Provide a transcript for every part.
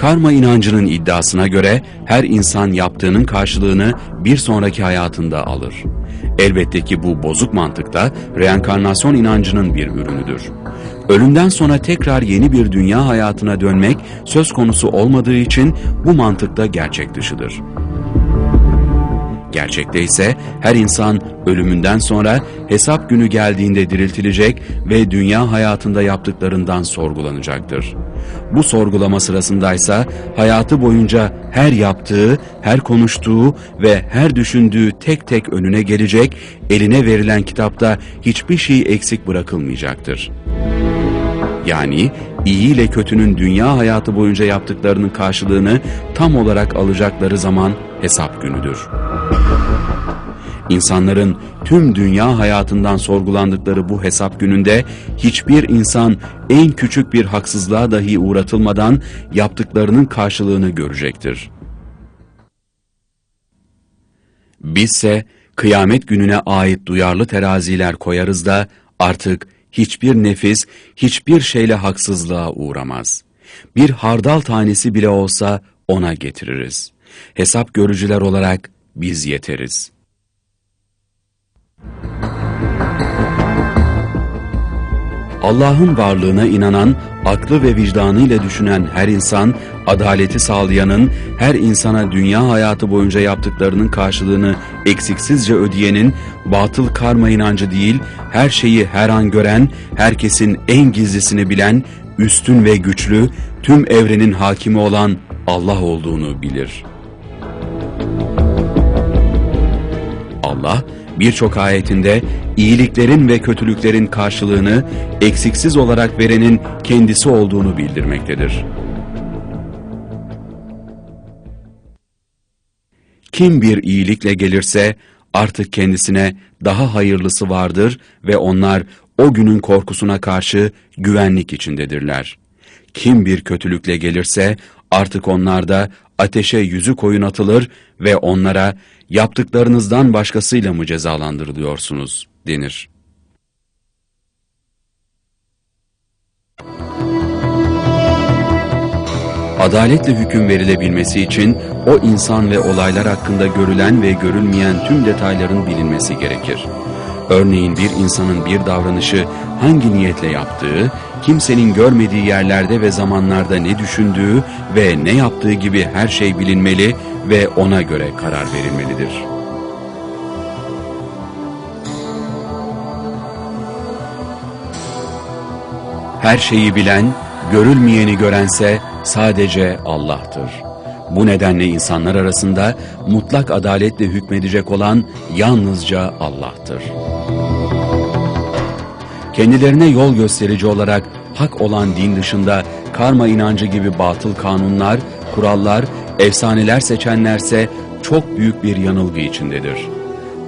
Karma inancının iddiasına göre her insan yaptığının karşılığını bir sonraki hayatında alır. Elbette ki bu bozuk mantıkta reenkarnasyon inancının bir ürünüdür. Ölümden sonra tekrar yeni bir dünya hayatına dönmek söz konusu olmadığı için bu mantıkta gerçek dışıdır. Gerçekte ise her insan ölümünden sonra hesap günü geldiğinde diriltilecek ve dünya hayatında yaptıklarından sorgulanacaktır. Bu sorgulama sırasındaysa hayatı boyunca her yaptığı, her konuştuğu ve her düşündüğü tek tek önüne gelecek, eline verilen kitapta hiçbir şey eksik bırakılmayacaktır. Yani iyi ile kötünün dünya hayatı boyunca yaptıklarının karşılığını tam olarak alacakları zaman hesap günüdür. İnsanların tüm dünya hayatından sorgulandıkları bu hesap gününde hiçbir insan en küçük bir haksızlığa dahi uğratılmadan yaptıklarının karşılığını görecektir. Bizse kıyamet gününe ait duyarlı teraziler koyarız da artık hiçbir nefis, hiçbir şeyle haksızlığa uğramaz. Bir hardal tanesi bile olsa ona getiririz. Hesap görücüler olarak biz yeteriz. Allah'ın varlığına inanan, aklı ve vicdanıyla düşünen her insan, adaleti sağlayanın, her insana dünya hayatı boyunca yaptıklarının karşılığını eksiksizce ödeyenin, batıl karma inancı değil, her şeyi her an gören, herkesin en gizlisini bilen, üstün ve güçlü, tüm evrenin hakimi olan Allah olduğunu bilir. Allah, birçok ayetinde iyiliklerin ve kötülüklerin karşılığını eksiksiz olarak verenin kendisi olduğunu bildirmektedir. Kim bir iyilikle gelirse artık kendisine daha hayırlısı vardır ve onlar o günün korkusuna karşı güvenlik içindedirler. Kim bir kötülükle gelirse artık onlar da ateşe yüzü koyun atılır ve onlara yaptıklarınızdan başkasıyla mı cezalandırılıyorsunuz denir. Adaletle hüküm verilebilmesi için o insan ve olaylar hakkında görülen ve görülmeyen tüm detayların bilinmesi gerekir. Örneğin bir insanın bir davranışı hangi niyetle yaptığı, kimsenin görmediği yerlerde ve zamanlarda ne düşündüğü ve ne yaptığı gibi her şey bilinmeli ve ona göre karar verilmelidir. Her şeyi bilen, görülmeyeni görense sadece Allah'tır. Bu nedenle insanlar arasında mutlak adaletle hükmedecek olan yalnızca Allah'tır. Kendilerine yol gösterici olarak hak olan din dışında karma inancı gibi batıl kanunlar, kurallar, efsaneler seçenlerse çok büyük bir yanılgı içindedir.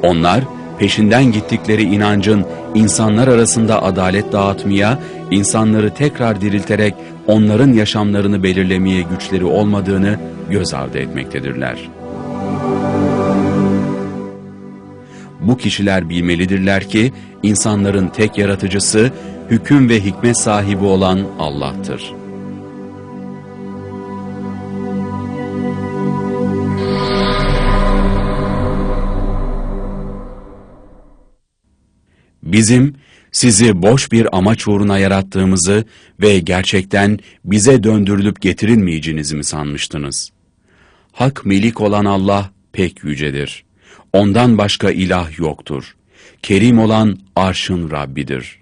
Onlar peşinden gittikleri inancın insanlar arasında adalet dağıtmaya, insanları tekrar dirilterek onların yaşamlarını belirlemeye güçleri olmadığını göz ardı etmektedirler. Bu kişiler bilmelidirler ki insanların tek yaratıcısı, hüküm ve hikmet sahibi olan Allah'tır. Bizim sizi boş bir amaç uğruna yarattığımızı ve gerçekten bize döndürülüp getirilmeyeceğinizi mi sanmıştınız? Hak melik olan Allah pek yücedir. Ondan başka ilah yoktur. Kerim olan arşın Rabbidir.''